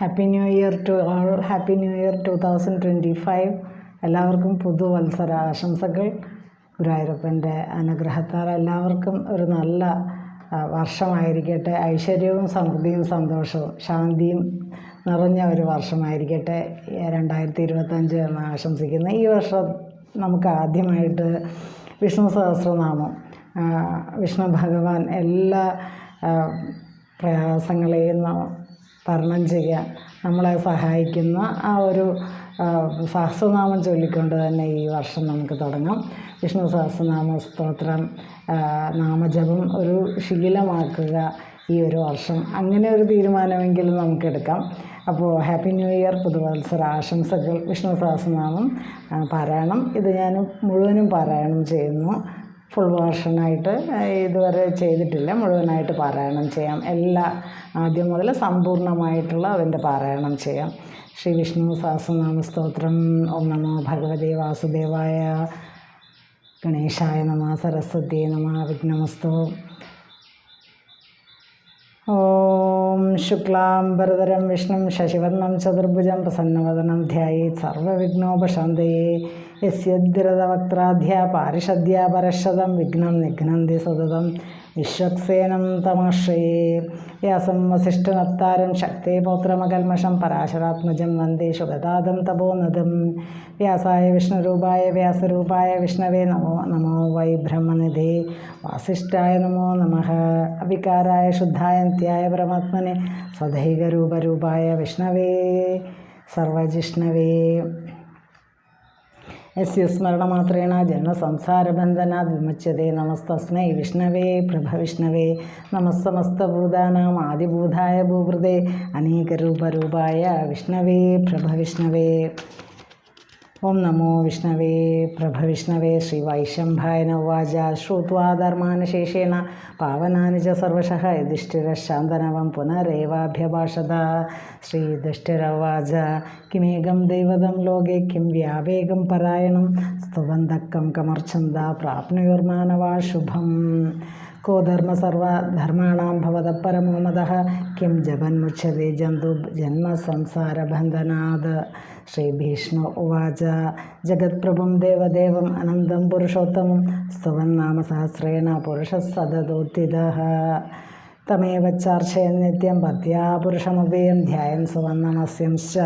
Happy new year two happy new year two thousand twenty five എല്ലാവർക്കും പുതുവത്സര ആശംസകൾ. ഗുരുവായൂരപ്പന്റെ അനുഗ്രഹത്താൽ എല്ലാവർക്കും ഒരു നല്ല വർഷമായിരിക്കട്ടെ. ഐശ്വര്യവും സമൃദ്ധിയും സന്തോഷവും ശാന്തിയും നിറഞ്ഞ ഒരു വർഷമായിരിക്കട്ടെ. രണ്ടായിരത്തി ഇരുപത്തഞ്ച് എന്ന് ആശംസിക്കുന്നു. ഈ വർഷം നമുക്ക് ആദ്യമായിട്ട് വിഷ്ണു സഹസ്രനാമം. വിഷ്ണു ഭഗവാൻ എല്ലാ പ്രയാസങ്ങളെയും തരണം ചെയ്യാൻ നമ്മളെ സഹായിക്കുന്ന ആ ഒരു സഹസ്രനാമം ചൊല്ലിക്കൊണ്ട് തന്നെ ഈ വർഷം നമുക്ക് തുടങ്ങാം. വിഷ്ണു സഹസ്രനാമ സ്തോത്രം നാമജപം ഒരു ശീലമാക്കുക ഈ ഒരു വർഷം. അങ്ങനെ ഒരു തീരുമാനമെങ്കിലും നമുക്കെടുക്കാം അപ്പോൾ ഹാപ്പി ന്യൂ ഇയർ പുതുവത്സര ആശംസകൾ. വിഷ്ണു സഹസ്രനാമം പാരായണം. ഇത് ഞാൻ മുഴുവനും പാരായണം ചെയ്യുന്നു. ഫുൾ വേർഷനായിട്ട് ഇതുവരെ ചെയ്തിട്ടില്ല. മുഴുവനായിട്ട് പാരായണം ചെയ്യാം. എല്ലാ ആദ്യം മുതൽ സമ്പൂർണമായിട്ടുള്ള അതിന്റെ പാരായണം ചെയ്യാം. ശ്രീ വിഷ്ണു സഹസ്രനാമ സ്തോത്രം. ഓം നമോ ഭഗവതി വാസുദേവായ ഗണേശായ നമ സരസ്വതി നമ വിഘ്നമസ്തോ. ഓം ശുക്ലാംബരധരം വിഷ്ണു വിഷ്ണും ശശിവർണം ചതുർഭുജം പ്രസന്നവദനം ധ്യായേ സർവവിഘ്നോപശാന്തയേ. യസ്യദ്രതവക്ത്രാധ്യ പാരിഷദ്യ പരഷതം വിഘ്നം നിഘ്നന്തി സതതം വിശ്വക്സേനം തമാശ്രയേ. വ്യാസം വസിഷ്ഠനത്താരം ശക്തേ പൗത്രമകൽമഷം പരാശരാത്മജം വന്ദേ ശുഗതാദം തപോനദം വ്യാസായ വിഷ്ണുരൂപായ വ്യാസരൂപായ വിഷ്ണവേ നമോ നമോ വൈ ബ്രഹ്മനിധേ. വാസിഷ്ഠായ നമോ നമ. അവികാരായ ശുദ്ധായ നിത്യായ പരമാത്മനെ സദൈകരൂപരൂപായ വിഷ്ണവേ. സർവജിഷ്ണവേ. यस्मरण मेण जन संसार बंधना विमुच्यते। नमस्तस्मै विष्णवे, प्रभविष्णवे। नमस्समस्तभूतानाम् आदिभूताय भूभृदे अनेकरूपरूपाय विष्णवे, प्रभविष्णवे। ఓం నమో విష్ణవే ప్రభ విష్ణవే శ్రీ వైశంభాయ నవాజ శ్రుత్వా ధర్మాన్ శేషేణ పవనాని చ సర్వశ యుధిష్ఠిరశాంతనవం పునరేవాభ్యభాషద శ్రీ యుధిష్ఠిరవాజ కిమేగం దైవదం లోకే కిం వ్యావేగం పరాయణం స్తువందక్కం కమర్చంద ప్రాప్నుయుర్మానవా శుభం. को धर्म सर्वधर्माणां भवतः परमो मदः किं जगन्मुच्यते जन्तु जन्मसंसारबन्धनात् श्रीभीष्म उवाच जगत्प्रभुं देवदेवम् अनन्तं पुरुषोत्तमं स्तुवन्नामसहस्रेण पुरुषः सदतोत्थितः तमेव चार्चयन् नित्यं भक्त्या पुरुषमव्ययं ध्यायन् सुवर्णमस्यंश्च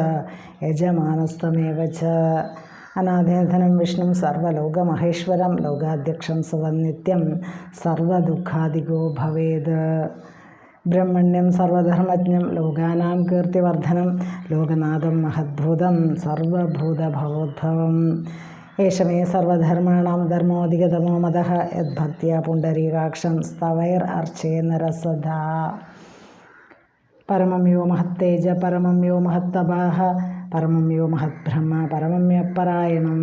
यजमानस्तमेव च അനാഥേധനം വിഷ്ണു സർവലോകമഹേശ്വരം ലോകാധ്യക്ഷം സുവന്നിത്യം സർവദുഃഖാദികോ ഭവേത്. ബ്രഹ്മണ്യം സർവധർമ്മജ്ഞം ലോകാനാം കീർത്തിവർദ്ധനം ലോകനാഥം മഹദ്ഭൂതം സർവഭൂതഭവോദ്ഭവം. ഏഷമേ സർവധർമാണാം ധർമ്മോധികതമോ മത യദ്ഭക്തിയ പുണ്ടരീകാക്ഷം സ്തവൈർ അർച്ചേ നരസദാ. പരമം യോ മഹത്തേജ പരമം യോ മഹത്തപാഹ പരമം യോ മഹത്ബ്രഹ്മ പരമം യപ്പരായണം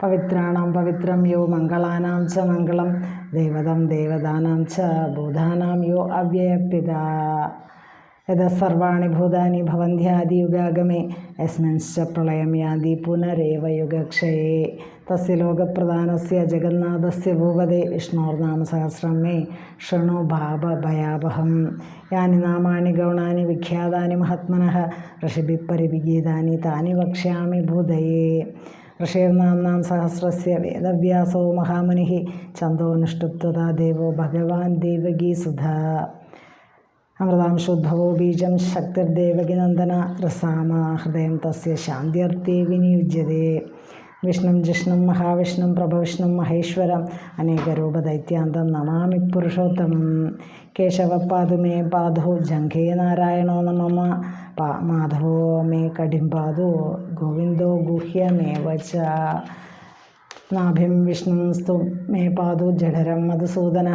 പവിത്രാണാം പവിത്രം യോ മംഗളാനാം ച മംഗളം ദേവതം ദേവതാനാം ച ഭൂതാനാം യോ അവ്യയപിത यद सर्वाणी भूतानि भवन्त्यादियुगागमे यस्मिंश्च प्रलयं यान्ति पुनरेव युगक्षये। तस्य लोकप्रधानस्य जगन्नाथस्य भूपदे विष्णोर्नामसहस्रं मे शृणु भाव भयावह यानी ना गौणा विख्याता महात्म ऋषिभिः तानी वक्षा भूत ऋषिर्ना सहस्र से वेदव्यासो महामुनि छन्दोऽनुष्टुप्तता देव भगवान्देवगीसुधा അമൃതാംശോദ്ഭവോ ബീജം ശക്തിർദേവകിനന്ദന രസാമ ഹൃദയം തസ്യ ശാന്ത്യർത്ഥേ വിനിയുജ്യതേ. വിഷ്ണും ജിഷ്ണും മഹാവിഷ്ണും പ്രഭവിഷ്ണും മഹേശ്വരം അനേകരൂപദൈത്യാന്തം നമാമി പുരുഷോത്തമം. കേശവപാദുമേ പാധോ ജംഘേ നാരായണോ നമമ. പാ മാധവോ മേ കടിംപാതു ഗോവിന്ദോ ഗുഹ്യമേവ ച നാഭിം വിഷ്ണും സ്തു മേ പാതു ജഠരം മധുസൂദന.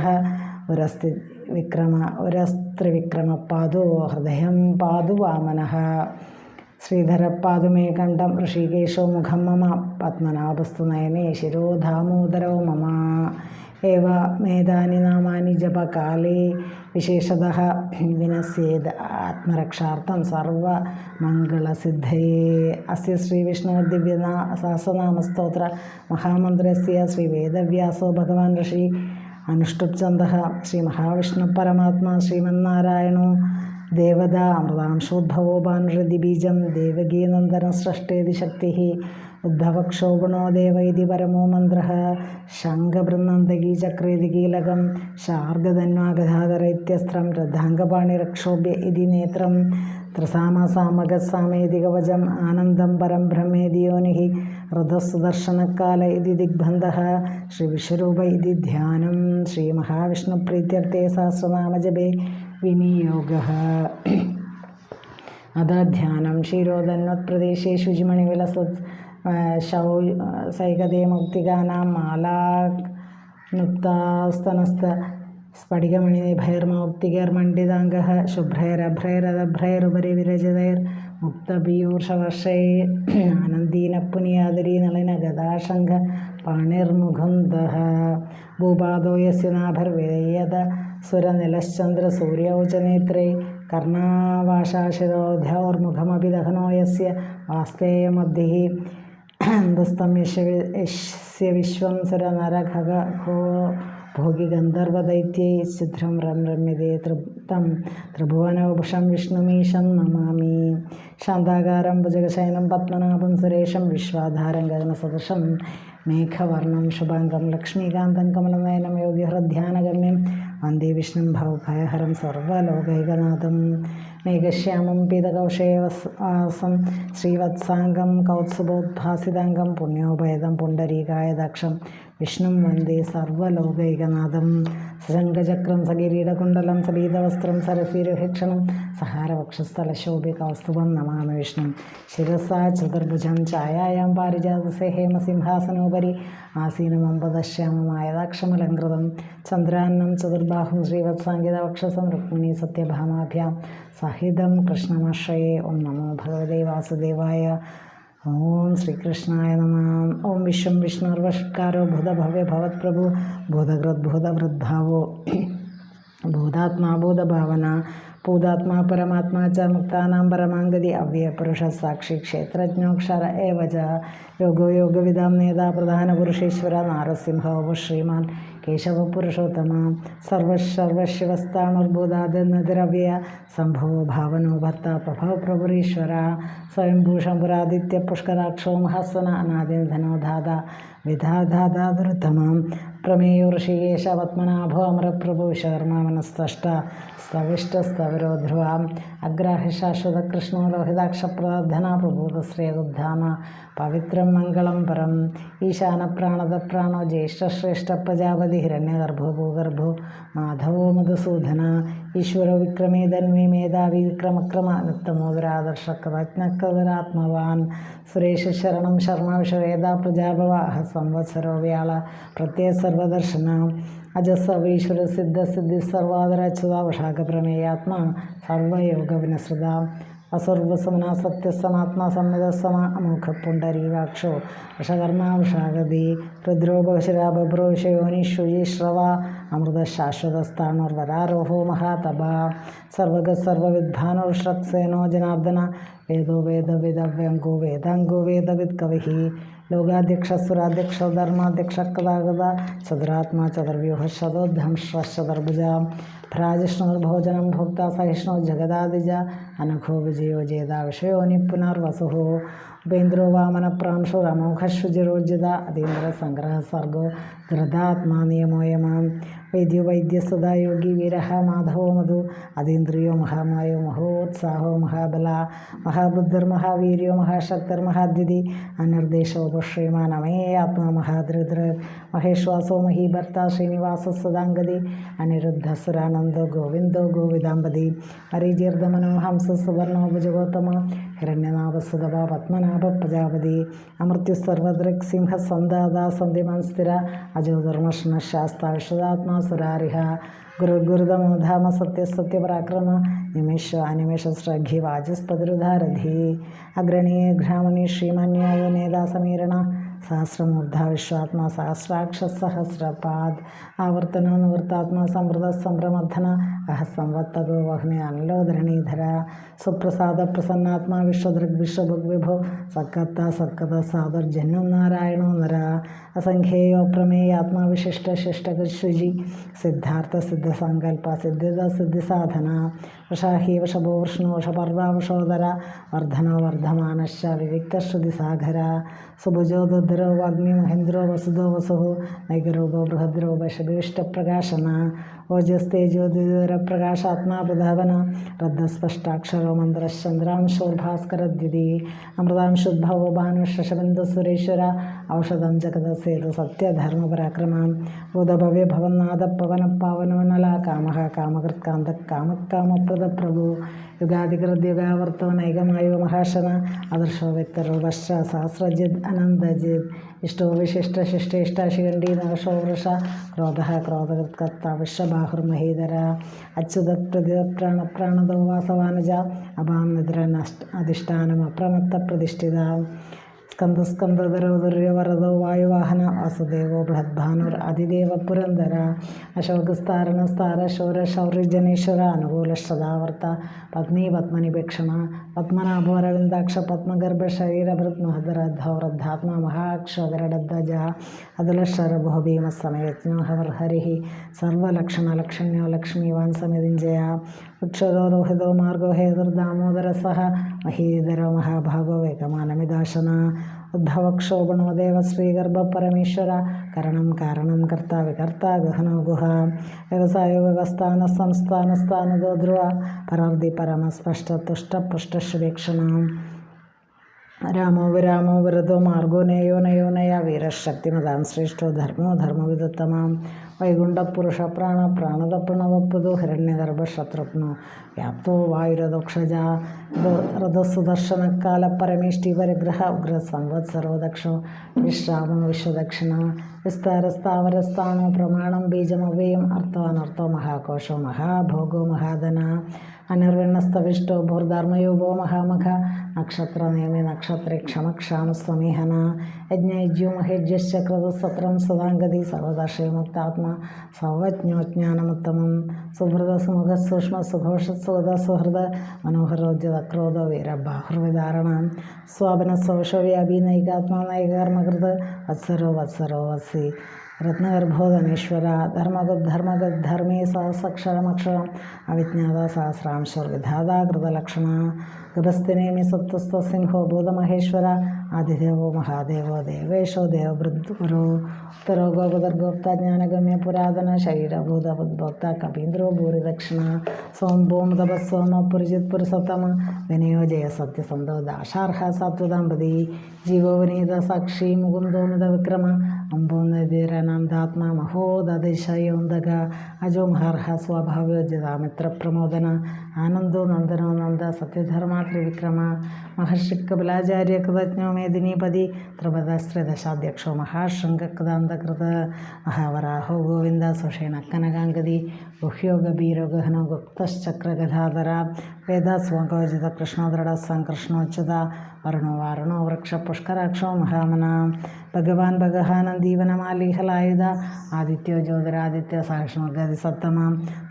ഉരസ്തി വിക്രമ ഉരസ്ത്രിവിക്രമ പാതു ഹൃദയം പാതു വാമന ശ്രീധരപ്പാതുമേ കണ്ഠം ഋഷികേശോ മുഖം മമ. പത്മനാഭസ്തു നയനേ ശിരോ ദാമോദരോ മമ. ഏവ മേധാനി നാമാനി ജപകാലേ വിശേഷത വിനസ്യേത് ആത്മരക്ഷാർത്ഥം സർവമംഗളസിദ്ധയേ അസ്യ ശ്രീവിഷ്ണുർദിവ്യനാ സഹസ്രനാമസ്തോത്ര മഹാമന്ത്രസ്യ ശ്രീവേദവ്യാസോ ഭഗവാൻ ഋഷി അനുഷ്ടുപ്ചന്ദ ശ്രീ മഹാവിഷ്ണു പരമാത്മാ ശ്രീമന്നാരായണോ ദേവത അമൃതാംശോദ്ഭവോപാനുഷതി ദേവകീനന്ദനം സൃഷ്ടേതി ശക്തി. ഉദ്ഭവക്ഷോഭണോ ദേവൈതി പരമോ മന്ത്ര. ശംഖബൃന്ദന്തകീ ചക്രേതി കീലകം. ശാർഗധന്വാഗധാധര ഇത്യസ്ത്രം രഥാംഗപാണിരക്ഷോഭ്യ ഇതി നേത്രം. ത്രിസാമസാമകസാമേതി കവചം ആനന്ദം പരം ബ്രഹ്മേതി യോനിഃ ഋതസുദർശനകാല ഇതി ശ്രീ വിശ്വരൂപ ഇതി ധ്യാനം. ശ്രീമഹാവിഷ്ണുപ്രീത്യർത്ഥേ സഹസ്രനാമജപേ വിനിയോഗः. അധാധ്യാനം ക്ഷീരോദന്വത്പ്രദേശേ ശുചിമണിവിലസത്. ശൗ സൈകതേ മുക്തികാനാം മാലാനുക്താസ്തനസ്ത സ്ഫടികമണിഭൈർമൗക്തികൈർമണ്ഡിതാംഗः ശുഭ്രൈരഭ്രൈരദഭ്രൈരുപരി വിരചിതൈർമുക്തപീയൂഷവർഷൈ ആനന്ദീനപ്പുനിയാദരീ നളിനഗദാശങ്ക പാണിർമുകുന്ദः ഭൂപാദോ യസ്യ നാഭർവിദയത സുരനിലശ്ചന്ദ്രസൂര്യൗ ച നേത്രേ കർണാവാശാശിരോധ്യോർമുഖമപി ദഹനോ യസ്യ വാസ്തേയമദ്ധിः അന്തസ്തം യസ്യ വിശ്വം സുരനരഖഗോ ഭോഗിഗന്ധർവദൈത്യൈ ഛിദ്രം രം രമ്യതേ തൃപ്തം ത്രിഭുവനോപുഷം വിഷ്ണുമീശം നമാമി ശാന്താകാരം ഭുജഗശയനം പത്മനാഭം സുരേഷം വിശ്വാധാരം ഗഗനസദൃശം മേഘവർണം ശുഭാംഗം ലക്ഷ്മീകാന്തം കമലനയനം യോഗിഹൃദ്ധ്യാനഗമ്യം വന്ദേ വിഷ്ണും ഭവഭയഹരം സർവലോകൈകനാഥം മേഘശ്യാമം പീതകൗശേവസം ശ്രീവത്സാംഗം കൗത്സുഭോദ്ഭാസിതാംഗം പുണ്യോപേതം പുണ്ടരീകായ ദക്ഷം വിഷ്ണും വന്ദേ സർവലോകൈകനാഥം. സശങ്കചക്രം സകിരീടകുണ്ടലം സബീതവസ്ത്രം സരസീരഭീക്ഷണം സഹാരവക്ഷസ്ഥലശോഭി കൗസ്തുഭം നമാമി വിഷ്ണു. ശിരസാ ചതുർഭുജം ഛായായാം പാരിജാതസേ ഹേമസിംഹാസനോപരി ആസീനമമ്പദശ്യാമമായതാക്ഷമലങ്കൃതം ചന്ദ്രാന്നം ചതുർബാഹും ശ്രീവത്സാങ്കിതവക്ഷസം രുക്മിണി സത്യഭാമാഭ്യാം. സഹിതം കൃഷ്ണമാശ്രയേ ഓം നമോ ഭഗവതേ വാസുദേവായ ओम श्रीकृष्णाय नम। ओम विश्व विष्णुर्वशकारो भूत भव्य भवत्प्रभु बोधात्मा भूतात्मा भूतभावना भूतात्मा परमात्मा च मुक्तानां परमाङ्गति अव्ययपुरुषसाक्षि क्षेत्रज्ञोक्षर एव एवज योगो योग योगविदां नेता प्रधानपुरुषेश्वर नारसिंह श्रीमा കേശവപുരുഷോത്തമ. സർവശർവശിവസ്ഥാണുർഭൂതാദിനദിരവ്യ സംഭവോ ഭാവനോ ഭർത്ത പ്രഭവ പ്രഭുരീശ്വര. സ്വയംഭൂഷംപുരാദിത്യ പുഷ്കരാക്ഷോ മഹസ്വന അനാദിധനോ ധാത വിധാധാതാതൃത്തമാം പ്രമേയോ ഋഷികേശ പത്മനാഭോ അമരപ്രഭു വിശ്വകർമ്മ മനസ്തഷ്ട സ്തവിഷ്ടസ്തവരോ ധ്രുവാം അഗ്രാഹി ശാശ്വത കൃഷ്ണോ ലോഹിതാക്ഷപ്രദധന പ്രഭൂതശ്രേയുദ്ധാമ പവിത്രം മംഗളം പരം. ഈശാനപ്രാണതപ്രാണോ ജ്യേഷ്ഠശ്രേഷ്ഠ പ്രജാപതി ഹിരണ്യഗർഭോ ഭൂഗർഭോ മാധവോ മധുസൂദന ഈശ്വര വിക്രമേ ധന്വേ മേധാവി വിക്രമക്രമ നിത്തമോദരാദർശകവജ്ഞക്കവരാത്മവാൻ സുരേഷ ശരണം ശർമ്മ വിഷവേദ പ്രജാഭവ സംവത്സരോ വ്യാള പ്രത്യയ സർവദർശന അജസവീശ്വര സിദ്ധ സിദ്ധി സർവാദരാച്യുത വഷാകപ്രമേയാത്മാ സർവയോഗ വിനസൃത അസർവസമന സത്യസമാത്മാ സംവിധസമ അമുഖ പുണ്ടരീകാക്ഷോ വഷകർമാ വഷാഗതി രുദ്രോപശിരാബഭ്രോഷയോനിഷുയീശ്രവ അമൃത ശാശ്വതസ്ഥാണുർവരാരോഹോ മഹാതപ സർവഗ സർവവിദ്ഭാനുഷക്സേനോ ജനാർദ്ദന വേദോ വേദവിദവ്യങ്കോ വേദാംഗോ വേദവിദ് കവി लोगाध्यक्ष सुराध्यक्ष धर्माध्यक्ष कदागद चतुरात्मा चतुर्व्यूह शतोद्धंश्वशतर्भुज भ्राजिष्णुर्भोजनं भोक्ता सहिष्णु सहिष्णुर्जगदादिज अनघो विजयो जेदा विषयो निपुनर्वसु വിഷയോനി പുനർവസു ഉപേന്ദ്രോ വാമനപ്രാംശുരമോഘശുചിരോർജിത അതീന്ദ്ര സംഗ്രഹ സർഗോ ധൃതാത്മാ നിയമോയമാം വൈദ്യോ വൈദ്യസദാ യോഗി വീരഃ മാധവോ മധു അതീന്ദ്രിയോ മഹാമായോ മഹോത്സാഹോ മഹാബല മഹാബുദ്ധിർമഹാവീര്യോ മഹാശക്തിർമഹാദ്യുതി അനിർദ്ദേശോ ശ്രീമാൻ അമേ ആത്മാ മഹാദൃദ്ര മഹേശ്വാസോ മഹീഭർത്ത ശ്രീനിവാസ സദാംഗതി അനിരുദ്ധസുരാനന്ദോ ഗോവിന്ദോ ഗോവിദാംബതി ഹരിജീർദ്ദമനോ ഹംസ സുവർണോ ഭുജഗോത്തമ ഹിരണ്യനാഭസുതഭ പത്മനാഭ പ്രജാപതി അമൃത്യു സർവദൃക് സിംഹ സന്താത സന്ധിമാൻ സ്ഥിര അജോധർമ്മഷ്ണ ശാസ്ത വിശുദ്ധാത്മാ സുരാരിഹ ഗുരുഗുരുതമോധാമ സത്യസത്യപരാക്രമ നിമിഷ അനിമിഷ ശ്രഘി വാചസ്പതിരുധാരഥി അഗ്രണീയ ഘ്രാമണി ശ്രീമന്യായോ നേതാ സമീരണ सहस्रमूर्ध विश्वात्मा सहस्राक्षसहस्रपाद आवर्तनानुवर्तात्मा संवृत संभ्रमर्धना अह संवत्तगो वह्नि अनिलोधरणीधरा सुप्रसाद प्रसन्नात्मा विश्वदृग् विश्वभुग्विभो सक्कत्ता सक्कत नारायण नारायणो असंख्येय प्रमेय आत्मा विशिष्ट शिष्टकृषिजी सिद्धार्थ सिद्ध संकल्प सिद्धिद सिद्धि साधना वृषाही वृषभो वृष्णो वृषपर्वा वृषोदरा वर्धनो वर्धमानश्च विविक्तश्रुति सागरा सुभुजो रुद्रो वाग्मि महेन्द्रो वसुधो वसुः नैगरोगो बृहद्रो वशभीष्टप्रकाशना ओजस्तेजोद्युरप्रकाशात्मा पराक्रम बुध भव्य भवन्नाद पवन पावन नला काम कामकृत्त काम काम प्रद प्रभु युगादिकृद्युगावर्तो नैगमायु महाशन आदर्श व्यक्तरो वर्ष सहस्रजिद् ഇഷ്ടോ വിശിഷ്ട ശിഷ്ടേഷ്ട ശിഖണ്ഡി നഖശോ വൃഷ ക്രോധ ക്രോധകൃത്കർത്ത വിശ്വബാഹുർമഹീധര അച്യുത പ്രതിത പ്രാണപ്രാണതോ വാസവാനുജ അപാം നിദ്രനഷ്ട അധിഷ്ഠാനം അപ്രമത്ത പ്രതിഷ്ഠിത സ്കന്ദസ്കന്ദധരോ ദുര്യവരദോ വായുവാഹന വാസുദേവോ ബൃഹദ്ഭാനുർ അതിദേവ പുരന്ദര അശോകസ്താരണ സ്ഥാര ശൗര ശൗര്യജനേശ്വര അനുകൂല ശ്രതാവർത്ത പത്നി പത്മനിപേക്ഷണ പത്മനാഭോരവിന്ദാക്ഷ പത്മഗർഭ ശരീരഭൃത് മഹദരദ്ധൗരദ്ധാത്മ മഹാക്ഷോകരഡദ്ദജ അതുലക്ഷരഭോ ഭീമസമയജ്ഞോ ഹവർഹരി സർവലക്ഷണലക്ഷണ്യോ ലക്ഷ്മീവാൻ സമിതിഞ്ജയ വൃക്ഷരോ രോഹിതോ മാർഗോ ഹേതുർദാമോദര സഹ മഹീധരോ മഹാഭാഗോ വേഗമാനമിദാശന ഉദ്ഭവക്ഷോഭണോ ദേവ ശ്രീഗർഭ പരമേശ്വര കരണം കാരണം കർത്ത വികർത്ത ഗഹനോ ഗുഹ. വ്യവസായ വ്യവസ്ഥാന സംസ്ഥാന സ്ഥാനതോ ധ്രുവ പരർദി പരമസ്പഷ്ട തുഷ്ട രാമോ വിരാമോ വിരതോ മാർഗോ നയോ നയോ നയ വീരശക്തിമതാം ശ്രേഷ്ഠോ ധർമ്മോ ധർമ്മവിദത്തമാം. വൈകുണ്ഠപുരുഷ പ്രാണ പ്രാണത പ്രണവപ്രദോ ഹിരണ്യഗർഭ ശത്രുഘ്നോ വ്യാപ്തോ വായുരദോക്ഷജ. രഥസുദർശനക്കാല പരമേഷ്ടി പരിഗ്രഹ ഉഗ്ര സംവത്സരോ ദക്ഷോ വിശ്രാമോ വിശ്വദക്ഷിണ. വിസ്താരസ്ഥാവരസ്ഥാനോ പ്രമാണം ബീജമവ്യയം അർത്ഥവാനർത്ഥോ മഹാകോശോ മഹാഭോഗോ മഹാധന. അനിർവിണ്ണസ്തവിഷ്ടോ ഭൂർധർമ്മയോഗോ മഹാമഖ നക്ഷത്ര നേമി നക്ഷത്രേ ക്ഷമക്ഷാമ സമീഹന യജ്ഞയജ്യോ മഹേജ്യശ്ച ക്രതസത്രം സദാംഗതി സർവദാശയമുക്താത്മ സർവജ്ഞോജ്ഞാനമുത്തമം സുഹൃത സുമുഖ സൂക്ഷ്മ സുഘോഷ സുഹൃത സുഹൃദ മനോഹരോജ്യത ക്രോധ വീരബാഹുർവിധാരണ സ്വാപന സൗഷവ്യാപി നൈകാത്മാ നൈകർമ്മകൃത് വത്സരോ വത്സരോ വസി ರತ್ನಗರ್ಭೋಧನೇಶ್ವರ ಧರ್ಮಗದ್ ಧರ್ಮಗದ್ ಧರ್ಮೇ ಸಹಸ್ರಕ್ಷರಮಕ್ಷರ ಅವಿಜ್ಞಾದ ಸಹಸ್ರಾಂಶುರ್ವಿಧಾದಾಕೃತ ಲಕ್ಷಣ ಗಭಸ್ತಿನೇಮಿ ಸಪ್ತಸ್ಥ ಸಿಂಹೋ ಬೋಧಮಹೇಶ್ವರ ಆದಿದೇವೋ ಮಹಾದೇವೋ ದೇವೇಶೋ ದೇವಭೃದ್ಗುರು ಉತ್ತರೋ ಗೋಪದರ್ಗೋಪ್ತ ಜ್ಞಾನಗಮ್ಯ ಪುರಾತನ ಶರೀರ ಭೂತ ಉದ್ಭೋಕ್ತ ಕಪೀಂದ್ರೋ ಭೂರಿ ದಕ್ಷಿಣ ಸೋಮ ಭೂಮ ತಪಸ್ ಸೋಮ ಪುರುಜಿತ್ ಪುರುಷೋತ್ತಮ ವಿನಯೋ ಜಯ ಸತ್ಯ ಸಂದೋ ದಾಶಾರ್ಹ ಸಾತ್ವದಾಂಬದಿ ಜೀವೋ ವಿನಯದ ಸಾಕ್ಷಿ ಮುಗುಂದೋಮದ ವಿಕ್ರಮ അംബോ നദീരനന്ദാത്മ മഹോദതിശയോന്തക അജോ മഹർഹ സ്വഭാവോജ്യത മിത്രപ്രമോദന ആനന്ദോ നന്ദനോ നന്ദ സത്യധർമ്മ ത്രിവിക്രമ. മഹർഷി കപിലാചാര്യ കൃതജ്ഞോ മേദിനീപതി. ത്രിപദശ്രിദശാധ്യക്ഷോ മഹാശൃംഗകൃതാന്തകൃത മഹാവരാഹോ ഗോവിന്ദ സുഷേണ കനകാംഗതി. ಬಹ್ಯೋಗ ಬೀರೋಗ ಗಪ್ತಶ್ಚಕ್ರಗಧಾಧರ ವೇದಾಸ್ವಂಕೋಜಿತ ಕೃಷ್ಣೋದೃಢ ಸಂಕೃಷ್ಣೋಚ್ಚದ ಅರುಣೋ ಅರುಣೋ ವೃಕ್ಷ ಪುಷ್ಕರಾಕ್ಷೋ ಮಹಾಮನ, ಭಗವಾನ್ ಭಗಹಾನಂದೀವನ ಮಾಲೀಹಲಾಯುಧ, ಆದಿತ್ಯೋ ಜ್ಯೋತಿರಾದಿತ್ಯ ಸಾಕ್ಷಮಗದಿ ಸಪ್ತಮ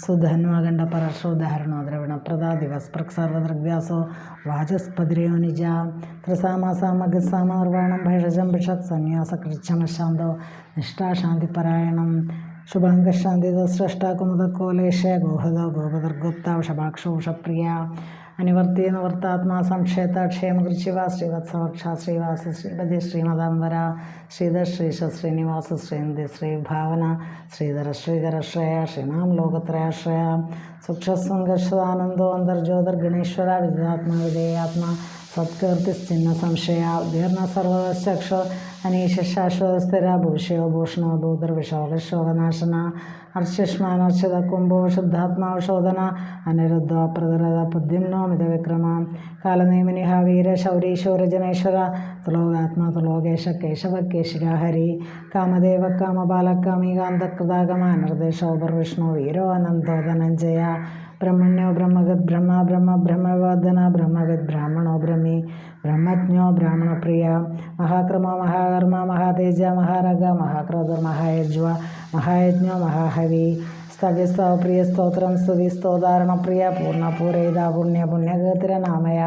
ಸುಧನ್ವಾಗಂಡ ಪರಶೋ ಧಾರಣೋ ದ್ರವಿಣ ಪ್ರದಾ ದಿವಸ್ಪೃಕ್ ಸರ್ವದೃಗ್ವ್ಯಾಸೋ ವಾಚಸ್ಪದ್ರೇಯೋ ನಿಜ, ತ್ರಿಸಾಮ ಸಾಮಗ ಸಾಮರ್ವಾಣಂ ಭೈಷಜಂ ಭಿಷತ್ ಸನ್ಯಾಸ ಕೃಚ್ಛಮ ಶಾಂತೋ, ನಿಷ್ಠಾ കുമുദക്കോലേശ ഗോഹത ഗോപദർഗുപ്ത വഷഭാക്ഷോ അനുവർത്തി നിവർത്താത്മാ സംക്ഷേത ക്ഷേമകൃച്ചിവ ശ്രീവത്സവക്ഷ ശ്രീവാസ ശ്രീപതി ശ്രീമദാംബര ശ്രീധർ ശ്രീശ ശ്രീനിവാസ ശ്രീന്ദി ശ്രീഭാവന ശ്രീധര ശ്രീധരശ്രയ ശ്രീനാം ലോകത്രയാശ്രയ സുക്ഷസംഘർഷാനന്ദോ അന്തർജ്യോതിർഗണേശ്വര വിദ്യാത്മാ വിധേയാത്മാ സത്കീർത്തിശ്ചിഹ്ന സംശയ ഉദീർണ സർവശക്ഷ അനീശ ശാശ്വതസ്ഥിര ഭൂഷയോ ഭൂഷണോ ഭൂതർവിശോകശോകനാശന അർച്ചിഷ്മാനർച്ചിത കുംഭോ ശുദ്ധാത്മാവശോധന അനിരുദ്ധ പ്രതിരഥ ബുദ്ധിംനോ മിതവിക്രമ കാലനേമിനിഹ വീര ശൗരീശോരജനേശ്വര തുലോകാത്മാ തുലോകേശ കേശവ കേശിക ഹരി കാമദേവ കാമബാലകാമീകാന്തകൃതാഗമ നിർദ്ദേശോപർവിഷ്ണു വീരോ അനന്തോ ധനഞ്ജയ ब्रह्मण्यो ब्रह्मगत ब्रह्म ब्रह्म ब्रह्मवर्धन ब्रह्मगत ब्राह्मणो ब्रह्मी, ब्रह्मज्ञो ब्राह्मणप्रिया, महाक्रम महाकर्म, महातेज, महारग महाक्रतुर्महायज्वा महायज्ञो, महाहवि സ്ഥഗിസ്ത പ്രിയ സ്തോത്രം സ്തുതി സ്തോധാരണ പ്രിയ പൂർണ പൂരയിത പുണ്യ പുണ്യഗോത്രനാമയ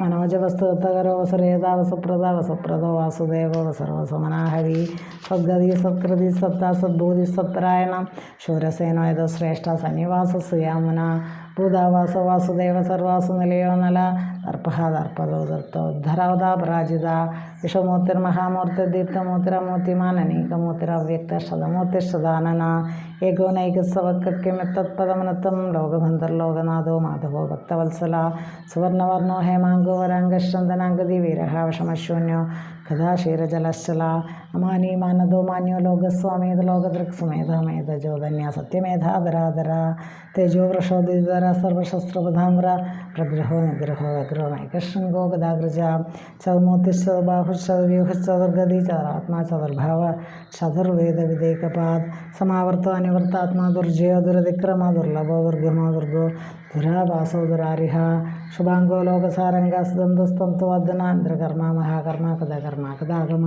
മനോജവസ്തുതകരോ വസുരേതാവ സുപ്രദാവ സുപ്രദോ വാസുദേവോ സർവസമനാഹരി സദ്ഗതി സത്കൃതി സത്ത സദ്ഭൂതി സത്രായണം ശൂരസേനോ ഇത് ശ്രേഷ്ഠ സന്നിവാസ സുയാമുന ഭൂതാവാസ വാസുദേവ സർവാസു നിലയോ നല ദർപ്പഹ ദർപ്പദോ ധരാവതാപരാജിത ഉദ്ധരവതാ മഹാമൂർത്തി വിഷമൂർത്തിർമഹാമൂർത്തി ദീപ്തമൂർത്തിരമൂർത്തിമാൻ അനേകമൂർത്തിര അവ്യക്ത ശതമൂർത്തിഷ്ടദാനന ഏകോനൈകസവക്കിമെത്തത്പദമനത്തം ലോകബന്ധർലോകനാഥോ മാധവോ ഭക്തവത്സല സുവർണവർണോ ഹേമാങ്കോ വരാംഗശ്ചന്ദനാംഗതി വീരഹ कदा क्षीरजलश्चला अमानी मानदो मान्यो लोकस्वामेध लोकदृक्सुमेधमेध जोदन्या सत्यमेधाधराधर तेजो वृषोदिधर सर्वशस्त्रपधाम्र प्रग्रहो निग्रहो गो गदाग्रजा चौमूर्तिश्चबाहुश्चव्यूहश्चतुर्गति चतुरात्मा चतुर्भाव चतुर्वेदविदेकपात् समावर्तो अनिवर्तात्मा दुर्जयो, दुरतिक्रम दुर्लभो, दुर्गमो दुर्गो। दुरावासो दुरारिहा। ശുഭാംഗോ ലോകസാരംഗസ്തന്തസ്തംത്വദനാന്തരകർമ്മ മഹാകർമ്മ കഥകർമ്മ കഥാഗമ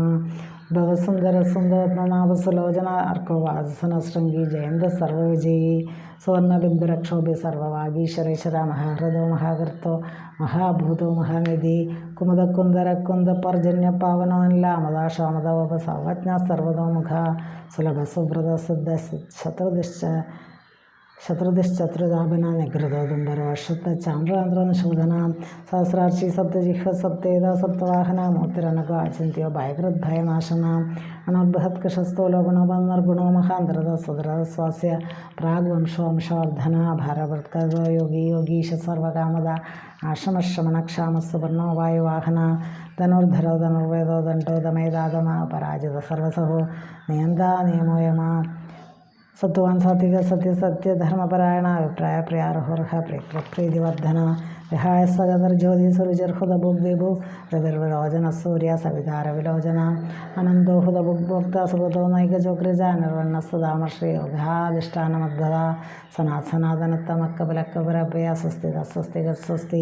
ഭവസുന്ദര സുന്ദരനാഭസുലോചന അർക്കോ വാസന ശൃംഗി ജയന്ത സർവവിജയി സുവർണബിന്ദുരക്ഷോഭി സർവവാഗീശ്വരേശ്വര മഹാഹൃദോ മഹാകർത്തോ മഹാഭൂതോ മഹാനിധി കുമുദക്കുന്ദര കുന്ദ പർജന്യ പാവനോല്ല അമദാശാമദോപ സർവജ്ഞ സർവതോമുഖ സുലഭ സുബ്രത സിദ്ധ ശത്രുദിശ്ച ಶತೃದಿಶ್ ಶತ್ರುದಾಭಿನಾನಿ ಕೃತೋದುಂಬರ ವರ್ಷತ್ತ ಚಾಂದ್ರಾಂಧ್ರನ ಶೋಧನ ಸಹಸ್ರಾರ್ಷಿ ಸಪ್ತಜಿಹ ಸಪ್ತೇದ ಸಪ್ತವಾಹನ ಮೂರ್ತಿರನಕ ಅಚಿಂತ್ಯೋ ಭಯಗ್ರದ್ಭಯನಾಶನ ಅನರ್ಬೃಹತ್ಕಶಸ್ತೋ ಲಗುಣವನ್ನರ್ಗುಣೋ ಮಹಾಂತರದ ಸದರ ಸ್ವಾಸ್ಯ ಪ್ರಾಗ್ವಂಶವಂಶವರ್ಧನ ಭಾರವೃತ್ಕರ್ಗೋ ಯೋಗಿ ಯೋಗೀಶ ಸರ್ವಕಾಮದ ಆಶ್ರಮಶ್ರಮಣಕ್ಷಾಮ ಸುವರ್ಣೋ ವಾಯುವಾಹನ ಧನುರ್ಧರೋ ಧನುರ್ವೇದೋ ದಂಟೋ ದಮೇದಾಗಮ ಅಪರಾಜಿತ ಸರ್ವಸಹೋ ನಿಯಂತ ನಿಯಮೋ ಯಮ सत्वान सात्विक सत्य सत्य धर्मपरायण अभिप्राय प्रिय प्रीतिवर्धन ध्यासगदर ज्योतिसुरजर्हुदबुग्विभु हृदर्विलोचनः सूर्य सवितारविलोचना अनन्तो हुदबुग्भोक्ता सुगतो नैकचोक्रिजा निर्वर्णस्तदामश्रीयोगाधिष्ठानमद्भदा सनात्सनातनत्तमक्कपलक्कपरपया स्वस्ति तस्वस्ति गत्स्वस्ति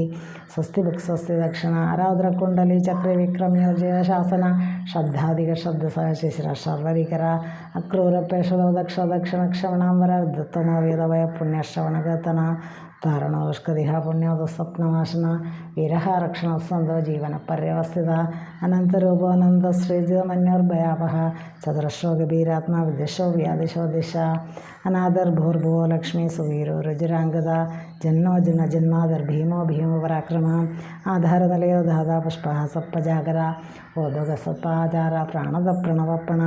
स्वस्ति भुक् स्वस्ति दक्षिण रौद्रकुण्डली चक्रविक्रमयोजयशासन शब्दाधिकशब्दसहशिशिर शर्वरिकर अक्रूरपेशलो दक्ष दक्षिणक्षमणाम्बर दत्तमवेदवय पुण्यश्रवणगतन धारणावष्कदेहापुण्यादुःस्वप्नवासना विरहारक्षणस्सन्धो जीवनपर्यवस्थिता अनन्तरूपोऽनन्तश्रीजमन्योर्भयापः चतुश्रो गभीरात्मा विदिशो व्यादिशो दिशा अनादर्भूर्भुव लक्ष्मी सुवीरो रुजुराङ्गदा जन्मो जन जन्मादर् भीमो भीमपराक्रम आधारनिलयो धादा पुष्पः ओदोग सप्पाचार प्राणद प्रणवपण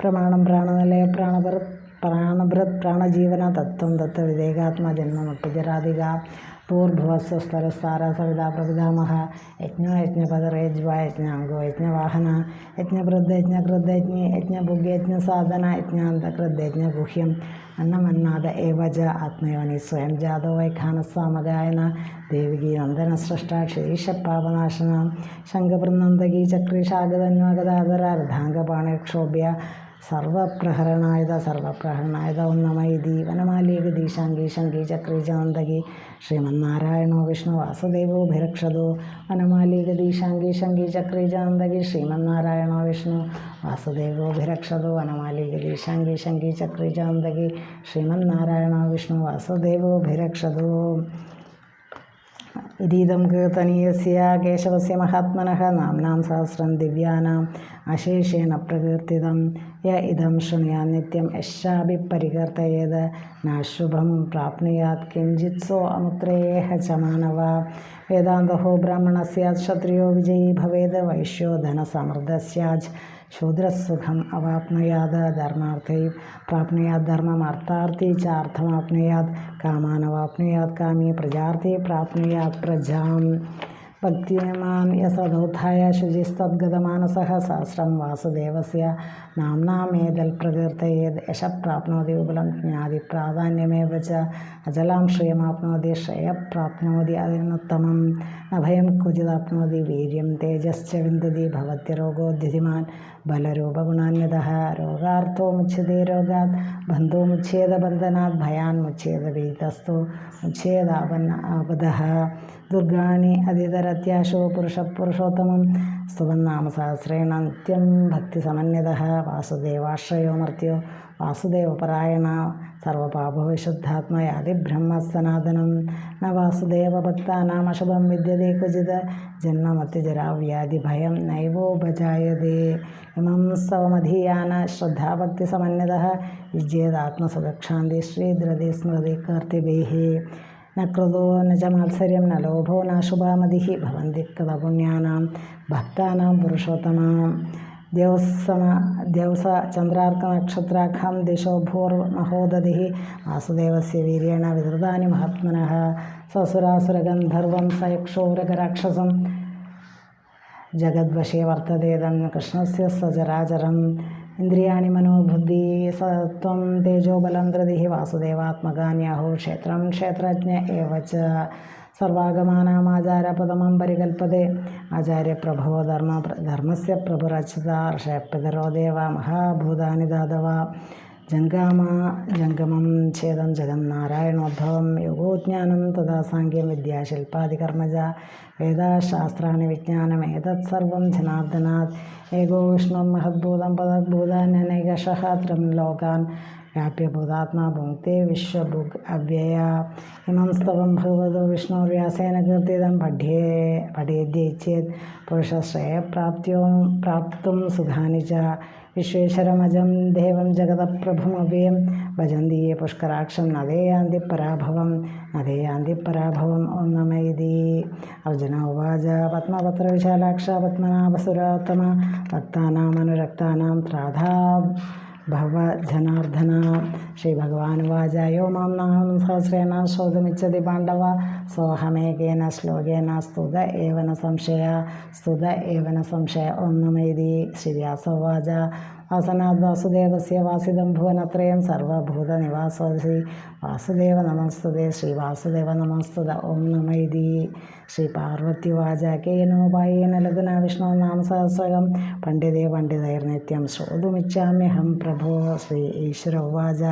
प्रमाण प्राण नलय प्राणपर प्राणभृत् प्राणजीवन तत्व तत्र विवेकात्मा जन्ममट्टु जरादिगा पूर्भुवस्व स्तरस्तारा सविदा प्रविदामः यज्ञ यज्ञपदरेज्वा यज्ञाङ्गो, यज्ञवाहन, यज्ञवृद्ध, यज्ञकृद्ध, यज्ञे यज्ञभुग्य यज्ञसाधन यज्ञान्तकृद्ध यज्ञगुह्यम्। अन्नमन्नाद एव च आत्मयोनि स्वयं जातो वै खानस्वामगायन देवकी नन्दनसृष्टा क्षीशपापनाशनं शङ्खवृन्दकी चक्रीशागधन्वगदाधरार्धाङ्गपाणिक्षोभ्य ദേവികി നന്ദന സൃഷ്ട ക്ഷീഷപാപനാശന ശംഖപൃനന്ദകി ചക്രീഷാഗതന്വഗതാധര അർദ്ധാംഗപാണിക്ഷോഭ്യ സർവപ്രഹരണായുധ സർവപ്രഹരണായുധ ഓം നമ ഇതി വനമാലീഗതി ശങ്കി ശങ്കി ചക്രി ചാന്തകി ശ്രീമന്നാരായണോ വിഷ്ണു വാസുദേവോ ഭിരക്ഷതോ വനമാലീഗതി ശങ്കി ശങ്കി ചക്രി ചാന്തകി ശ്രീമന്നാരായണോ വിഷ്ണു വാസുദേവോ ഭിരക്ഷതോ വനമാലീഗതി ശങ്കി ശങ്കി ചക്രി ചാന്തകി ശ്രീമന്നാരായണോ വിഷ്ണു വാസുദേവോ ഭിരക്ഷതോ इदीदं कीर्तनीयस्य केशवस्य महात्मनः नाम्नां सहस्रं दिव्यानाम् अशेषेण प्रकीर्तितं। य इदं शृणुयात् नित्यं यश्चापि परिकीर्तयेद् न शुभं प्राप्नुयात् किञ्चित् सो अमुत्रेयः च मानव। वेदान्तो ब्राह्मणः क्षत्रियो विजयी भवेद्। वैश्यो धनसमृद्धस्याच् शूद्रसुखम् धर्मार्थ प्राप्नुयाद प्राप्नुयात् धर्ममर्थार्थे च कामान अवापनुयाद कामी प्रजार्थे प्राप्नुयाद प्रजाम्। भक्त्येमां यसदौत्थाय शुचिस्तद्गतमानसः सहस्रं वासुदेवस्य नाम्नामेतल् प्रकीर्तयेद् यशः प्राप्नोति विपुलं ज्ञाति प्राधान्यमेव च अजलां श्रियमाप्नोति श्रेयः प्राप्नोति अतिनुत्तमं अभयं क्वचिदाप्नोति वीर्यं तेजश्च विन्दति भवत्यरोगोद्यधिमान् बलरूपगुणान्यतः रोगार्थो मुच्यते रोगात् बन्धो मुच्छेद बन्धनात् भयान् मुच्छेद भीतस्तु मुच्छेदापन्न आपदः दुर्गाणि अतितर प्रत्याशो सहस्रेण पुरुषोत्तमं भक्ति समन्वित वासुदेवाश्रयो मर्त्यो। वासुदेवपरायण। सर्वपापविशुद्धात्मा यादिब्रह्मसनातनं न वासुदेवभक्तानामशुभं विद्यते क्वचित्। जन्ममतिजराव्याधिभयं नैवोपजायते इमं सवमधीयान श्रद्धाभक्तिसमन्वितः। विजयदात्मसुखक्षान्ति श्रीधृति स्मृति कार्तिभिः न क्रोधो न च मात्सर्यं न लोभो न शुभामतिः भवन्ति कृतपुण्यानां भक्तानां पुरुषोत्तमां। द्यौसम द्यौस चन्द्रार्कनक्षत्राखां दिशो भूर्महोदधिः वासुदेवस्य वीर्येण विधृतानि महात्मनः। ससुरासुरगन्धर्वं स यक्षोरगराक्षसं जगद्वशे वर्ततेदं कृष्णस्य सचराचरम् ഇന്ദ്രിയാണി മനോബുദ്ധി സത്വം തേജോബലം ധൃതി വാസുദേവാത്മകാന്യാഹു ക്ഷേത്രം ക്ഷേത്രജ്ഞ ഏവച്ച് സർവാഗമാനമാചാരപദമം പരികൽപ്പത്. ആചാര്യപ്രഭോ ധർമ്മ ധർമ്മസ്യ പ്രഭുരചിത ഋഷഭ്യതരോ ദേവ മഹാഭൂതാനി ദാതവ जङ्गामा, जङ्गमं छेदं योगो योगोज्ञानं तदा साङ्ख्यं विद्याशिल्पादिकर्मज, वेदाशास्त्राणि विज्ञानमेतत् सर्वं जनार्दनात्। एको विष्णुर्महद्भूतं पदद्भूतान्यनैकशः त्रिं लोकान् व्याप्यभूतात्मा भुङ्क्ते विश्वभुग् अव्यया। इमं स्तवं भगवतो विष्णुर्व्यासेन कीर्तितं पठ्ये पठेद्य चेत् पुरुषश्रेयप्राप्त्यो प्राप्तुं सुखानि च। विश्वेश्वरमजं देवं जगतप्रभुमव्ययं भजन्ति ये पुष्कराक्षं न ते यान्ति पराभवं न ते यान्ति पराभवम् ॐ नम इति। अर्जुन उवाच, पद्मपत्रविशालाक्ष पद्मनाभसुरोत्तम भक्तानामनुरक्तानां त्राधा। ഭവ ജനാർദ്ദന ശ്രീ ഭഗവാൻ യോ മാം നാഹം സഹസ്രേണ ശോധമിച്ചതി പാണ്ഡവ സോഹമേകേന ശ്ലോകേന സ്തുത ഏവന സംശയ സ്തുത ഏവന സംശയ ഒന്നുമേതി ശ്രീവ്യാസോവാച വാസനാദ് വാസുദേവസ്യ വാസിതം ഭുവനത്രയം സർവഭൂതനിവാസോസി വാസുദേവ നമസ്തേ ശ്രീ വാസുദേവ നമസ്തുത. ഓം നമൈതി ശ്രീ പാർവത്യുവാച കേനോപായേന ലഘുന വിഷ്ണു നാമ സഹസ്രകം. പണ്ഡിതേ നിത്യം ശ്രോതുമിച്ഛാമ്യഹം പ്രഭോ. ശ്രീ ഈശ്വര ഉവാച.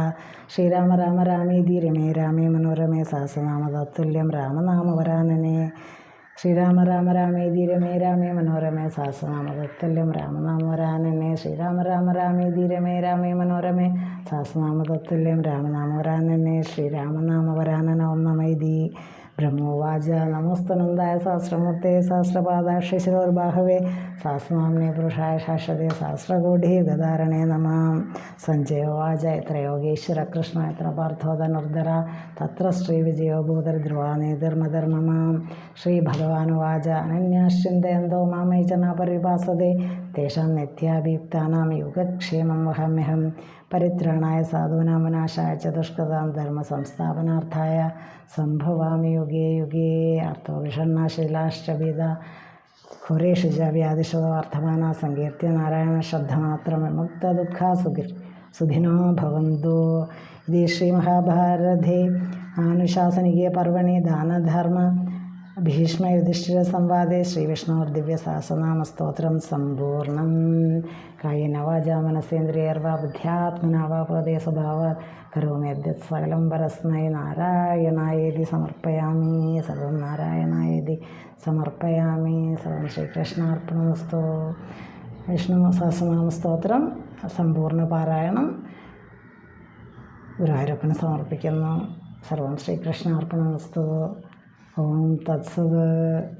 ശ്രീരാമ രാമ രാമേതി രമേ രാമേ മനോരമേ സഹസ്രനാമ തത്തുല്യം രാമനാമവരാനനെ ശ്രീരാമ രാമ രമേ രാമേ മനോരമേ സഹസ്രനാമ തത്തുല്യം. രാമനാമവരാനനെ ശ്രീരാമ രാമ രമേ രാമേ മനോരമേ സഹസ്രനാമ തത്തുല്യം. രാമനാമവരാനനെ ശ്രീരാമനാമവരാനന ഓം ब्रह्मोवाच नमस्तनन्दाय सहस्रमूर्ते सहस्रपादाक्षशिरोर्बाहवे सहस्रनाम्ने पुरुषा शाश्वत सहस्रकोटि गदारणे नमः। सञ्जयोवाच यत्र योगेश्वरकृष्ण यत्र पार्थोदनुर्धर तत्र श्रीविजयो भूतर्ध्रुवानेतिर्मधर्ममां श्रीभगवानुवाच। अनन्याश्चिन्तयन्तो मामैचना परिपासते तेषां नित्याभियुक्तानां योगक्षेममहम्यहं परित्राणाय साधूनां विनाशाय च दुष्कृतां धर्मसंस्थापनार्थाय सम्भवामि युगे युगे। अर्थोभिषण्णाशीलाश्च वेदा। खुरेषु च व्याधिशतो अर्थमाना सङ्कीर्त्य नारायणश्रद्धमात्रं विमुक्तदुःखा सुखिनो भवन्तु। इति श्रीमहाभारते। आनुशासनिके पर्वणि दानधर्म। ഇത് യുധിഷ്ഠിര ആനുശാസനികേ പർവണി ദിവ്യ സഹസനാമ സ്തോത്രം സമ്പൂർണം കായ വാചാ മനസേന്ദ്രിയർവാ ബുദ്ധ്യാത്മനാവാപദേ സ്വഭാവ പദേ സ്വഭാവാത് കരോമി യദ്യത് സകലം പരസ്മൈ നാരായണായേതി സമർപ്പയാമി. സർവം നാരായണായേതി സമർപ്പയാമി. സർവം ശ്രീകൃഷ്ണാർപ്പണമസ്തു. വിഷ്ണു സഹസ്രനാമസ്തോത്രം സമ്പൂർണ പാരായണം. ഗുരുവായൂരപ്പന് സമർപ്പിക്കുന്നു. സർവം ശ്രീകൃഷ്ണാർപ്പണമസ്തു. 我们打吃的。